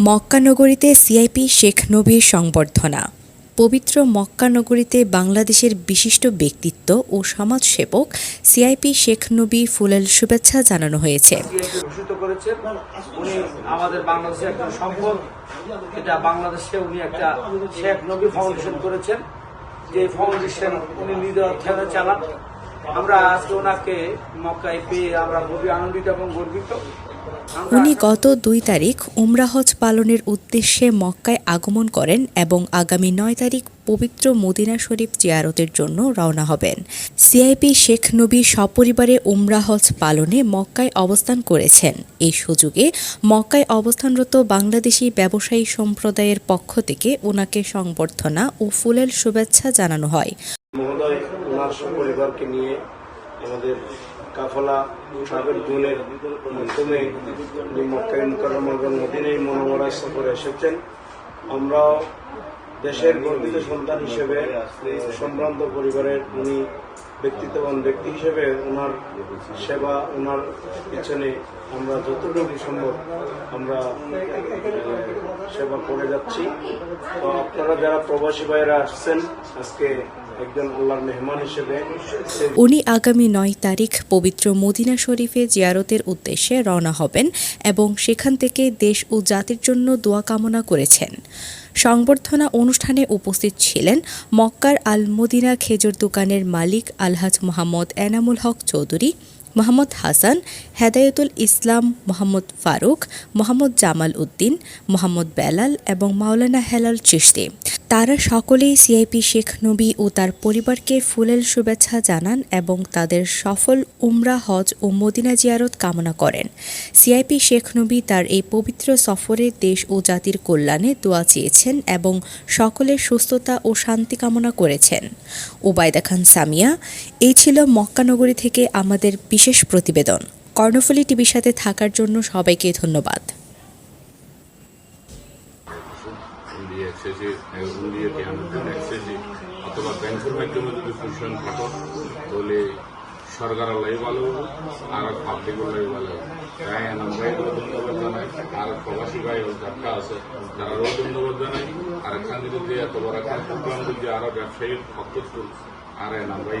মক্কা নগরীতে সিআইপি শেখ নবীর সংবর্ধনা। পবিত্র মক্কানগরীতে বাংলাদেশের বিশিষ্ট ব্যক্তিত্ব ও সমাজসেবক সিআইপি শেখ নবী ফুলেল শুভেচ্ছা জানানো হয়েছে। যে ফাউন্ডেশন উনি নিজের অর্থায়নে চালান। আমরা আজকে ওনাকে মক্কায় পেয়ে আমরা খুবই আনন্দিত এবং গর্বিত। উনি গত দুই তারিখ উমরা হজ পালনের উদ্দেশ্যে মক্কায় আগমন করেন এবং আগামী নয় তারিখ পবিত্র মদিনা শরীফ জিয়ারতের জন্য রওনা হবেন। সিআইপি শেখ নবী সপরিবারে উমরা হজ পালনে মক্কায় অবস্থান করেছেন। এই সুযোগে মক্কায় অবস্থানরত বাংলাদেশি ব্যবসায়ী সম্প্রদায়ের পক্ষ থেকে ওনাকে সংবর্ধনা ও ফুলেল শুভেচ্ছা জানানো হয়। মহোদয় ওনার পরিবারকে নিয়ে আমাদের কাফলা ট্রাভেল জোনের মাধ্যমে উনি মক্কায় মুকাররমা এবং মদিনায় মনোমরা সফরে এসেছেন। আমরাও দেশের গর্বিত সন্তান হিসেবে, সম্ভ্রান্ত পরিবারের উনি ব্যক্তিত্ববান ব্যক্তি হিসেবে ওনার সেবা ওনার পিছনে আমরা যতটুকু সম্ভব আমরা সেবা করে যাচ্ছি। তো আপনারা যারা প্রবাসী ভাইয়েরা আসছেন, আজকে উনি আগামী নয় তারিখ পবিত্র মদিনা শরীফে জিয়ারতের উদ্দেশ্যে রওনা হবেন এবং সেখান থেকে দেশ ও জাতির জন্য দোয়া কামনা করেছেন। সংবর্ধনা অনুষ্ঠানে উপস্থিত ছিলেন মক্কার আল মদিনা খেজুর দোকানের মালিক আলহাজ মোহাম্মদ এনামুল হক চৌধুরী মোহাম্মদ হাসান, হেদায়তুল ইসলাম মোহাম্মদ ফারুক, মোহাম্মদ জামাল উদ্দিন, মোহাম্মদ বেলাল এবং মাওলানা হেলাল চিশতি। তারা সকলেই সিআইপি শেখ নবী ও তার পরিবারকে ফুলেল শুভেচ্ছা জানান এবং তাদের সফল উমরা হজ ও মদিনা জিয়ারত কামনা করেন। সিআইপি শেখ নবী তার এই পবিত্র সফরে দেশ ও জাতির কল্যাণে দোয়া চেয়েছেন এবং সকলের সুস্থতা ও শান্তি কামনা করেছেন। ওবায়দা খান সামিয়া, এই ছিল মক্কানগরী থেকে আমাদের বিশেষ প্রতিবেদন। কর্ণফুলী টিভির সাথে থাকার জন্য সবাইকে ধন্যবাদ। এক্সচেঞ্জে ইন্ডিয়া যে আমেরিকান অথবা ব্যাংকের মাধ্যমে যদি পজিশন থাকো, তাহলে সরকার লাই ভালো আর পাবলিক লাই ভালো তাই আমরা ধন্যবাদ জানাই, আর প্রবাসী ভাই যাত্রা আছে, তারাও ধন্যবাদ জানাই, আর এখান থেকে এত বড় একটা প্রোগ্রাম যদি আরও ব্যবসায়ী ভক্ত আর এনাম ভাই